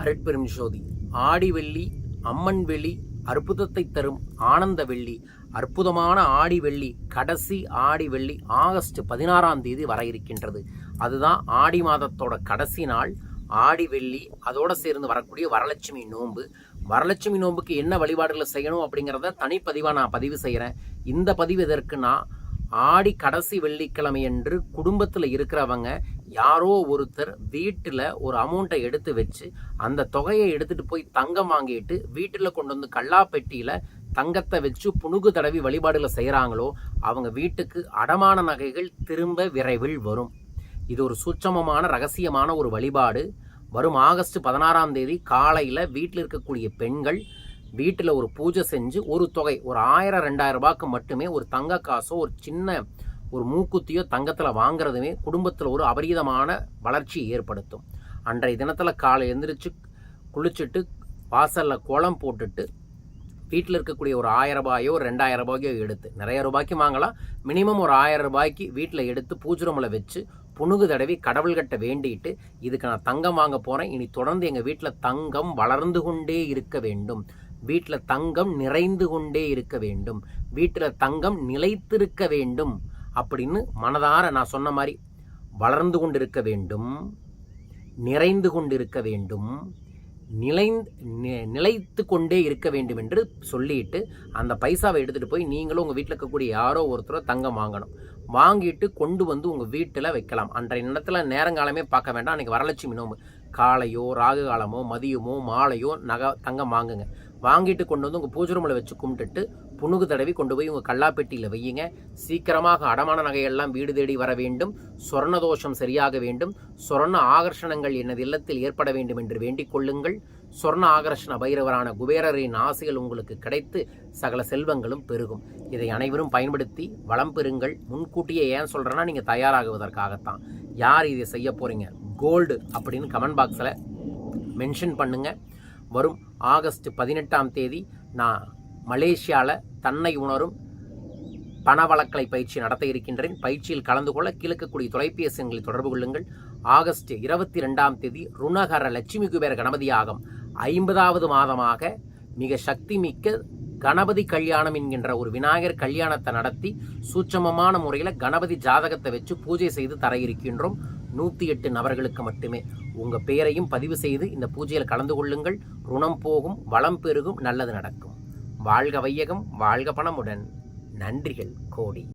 அருட்பெரும் ஜோதி ஆடி வெள்ளி அம்மன் வெள்ளி அற்புதத்தை தரும் ஆனந்த வெள்ளி அற்புதமான ஆடி வெள்ளி கடைசி ஆடி வெள்ளி ஆகஸ்ட் பதினாறாம் தேதி வர இருக்கின்றது. அதுதான் ஆடி மாதத்தோட கடைசி நாள். ஆடி வெள்ளி அதோட சேர்ந்து வரக்கூடிய வரலட்சுமி நோன்பு. வரலட்சுமி நோன்புக்கு என்ன வழிபாடுகளை செய்யணும் அப்படிங்கிறத தனிப்பதிவாக நான் பதிவு செய்கிறேன் இந்த பதிவு எதற்குன்னா ஆடி கடைசி வெள்ளிக்கிழமை என்று குடும்பத்தில் இருக்கிறவங்க யாரோ ஒருத்தர் வீட்டில் ஒரு அமௌண்ட்டை எடுத்து வச்சு அந்த தொகையை எடுத்துகிட்டு போய் தங்கம் வாங்கிட்டு வீட்டில் கொண்டு வந்து கல்லாப்பெட்டியில் தங்கத்தை வச்சு புணுகு தடவி வழிபாடுகளை செய்கிறாங்களோ அவங்க வீட்டுக்கு அடமான நகைகள் திரும்ப விரைவில் வரும். இது ஒரு சூட்சமமான ரகசியமான ஒரு வழிபாடு. வரும் ஆகஸ்ட் பதினாறாம் தேதி காலையில் வீட்டில் இருக்கக்கூடிய பெண்கள் வீட்டில் ஒரு பூஜை செஞ்சு ஒரு தொகை ஒரு ஆயிரம் ரெண்டாயிரம் ரூபாய்க்கு மட்டுமே ஒரு தங்க காசோ ஒரு சின்ன ஒரு மூக்குத்தியோ தங்கத்தில் வாங்குறதுமே குடும்பத்தில் ஒரு அபரீதமான வளர்ச்சியை ஏற்படுத்தும். அன்றைய தினத்தில் காலை எழுந்திரிச்சு குளிச்சுட்டு வாசலில் கோலம் போட்டுட்டு வீட்டில் இருக்கக்கூடிய ஒரு ஆயிரம் ரூபாயோ ஒரு ரெண்டாயிரம் ரூபாயோ எடுத்து நிறைய ரூபாய்க்கு வாங்கலாம். மினிமம் ஒரு ஆயிரம் ரூபாய்க்கு வீட்டில் எடுத்து பூஜை ரூமில் வச்சு புணுகு தடவி கடவுள்கிட்ட வேண்டிட்டு இதுக்கு நான் தங்கம் வாங்க போகிறேன் இனி தொடர்ந்து எங்கள் வீட்டில் தங்கம் வளர்ந்து கொண்டே இருக்க வேண்டும். வீட்டில் தங்கம் நிறைந்து கொண்டே இருக்க வேண்டும். வீட்டில் தங்கம் நிலைத்திருக்க வேண்டும் அப்படின்னு மனதார நான் சொன்ன மாதிரி வளர்ந்து கொண்டிருக்க வேண்டும் நிறைந்து கொண்டிருக்க வேண்டும் நிலை நி- நிலைத்து கொண்டே இருக்க வேண்டும் என்று சொல்லிட்டு அந்த பைசாவை எடுத்துகிட்டு போய் நீங்களும் உங்கள் வீட்டில் இருக்கக்கூடிய யாரோ ஒருத்தரோ தங்கம் வாங்கணும். வாங்கிட்டு கொண்டு வந்து உங்கள் வீட்டில் வைக்கலாம். அன்றைய நேரத்தில் நேரங்காலமே பார்க்க வேண்டாம். அன்றைக்கி வரலட்சுமி நோம்பு. காலையோ ராகு காலமோ மதியமோ மாலையோ நகை தங்கம் வாங்குங்க வாங்கிட்டு கொண்டு வந்து உங்கள் பூஜை ரூமில் வச்சு கும்பிட்டுட்டு புணுகு தடவி கொண்டு போய் உங்கள் கல்லாப்பெட்டியில் வையுங்க. சீக்கிரமாக அடமான நகையெல்லாம் வீடு தேடி வர வேண்டும். சொர்ண தோஷம் சரியாக வேண்டும். சொர்ண ஆகர்ஷணங்கள் எனது இல்லத்தில் ஏற்பட வேண்டும் என்று வேண்டிக் கொள்ளுங்கள். சொர்ண ஆகர்ஷண பைரவரான குபேரரின் ஆசைகள் உங்களுக்கு கிடைத்து சகல செல்வங்களும் பெருகும். இதை அனைவரும் பயன்படுத்தி வளம் பெறுங்கள். முன்கூட்டியே ஏன் சொல்கிறேன்னா நீங்கள் தயாராகுவதற்காகத்தான். யார் இதை செய்ய போகிறீங்க கோல்டு அப்படின்னு கமெண்ட் பாக்ஸில் மென்ஷன் பண்ணுங்கள் வரும் ஆகஸ்ட் பதினெட்டாம் தேதி நான் மலேசியாவில் தன்னை உணரும் பண வழக்கலை பயிற்சி நடத்த இருக்கின்றேன். பயிற்சியில் கலந்து கொள்ள கீழக்கக்கூடிய தொலைபேசி எண்களை தொடர்பு கொள்ளுங்கள். ஆகஸ்ட் இருபத்தி ரெண்டாம் தேதி ருணகர லட்சுமி குபேர கணபதி ஆகும் ஐம்பதாவது மாதமாக மிக சக்தி மிக்க கணபதி கல்யாணம் என்கின்ற ஒரு விநாயகர் கல்யாணத்தை நடத்தி சூட்சமமான முறையில் கணபதி ஜாதகத்தை வச்சு பூஜை செய்து தர இருக்கின்றோம். நூற்றி எட்டு நபர்களுக்கு மட்டுமே. உங்கள் பெயரையும் பதிவு செய்து இந்த பூஜையில் கலந்து கொள்ளுங்கள். ருணம் போகும் வளம் பெருகும் நல்லது நடக்கும். வாழ்க வையகம் வாழ்க பணமுடன். நன்றிகள் கோடி.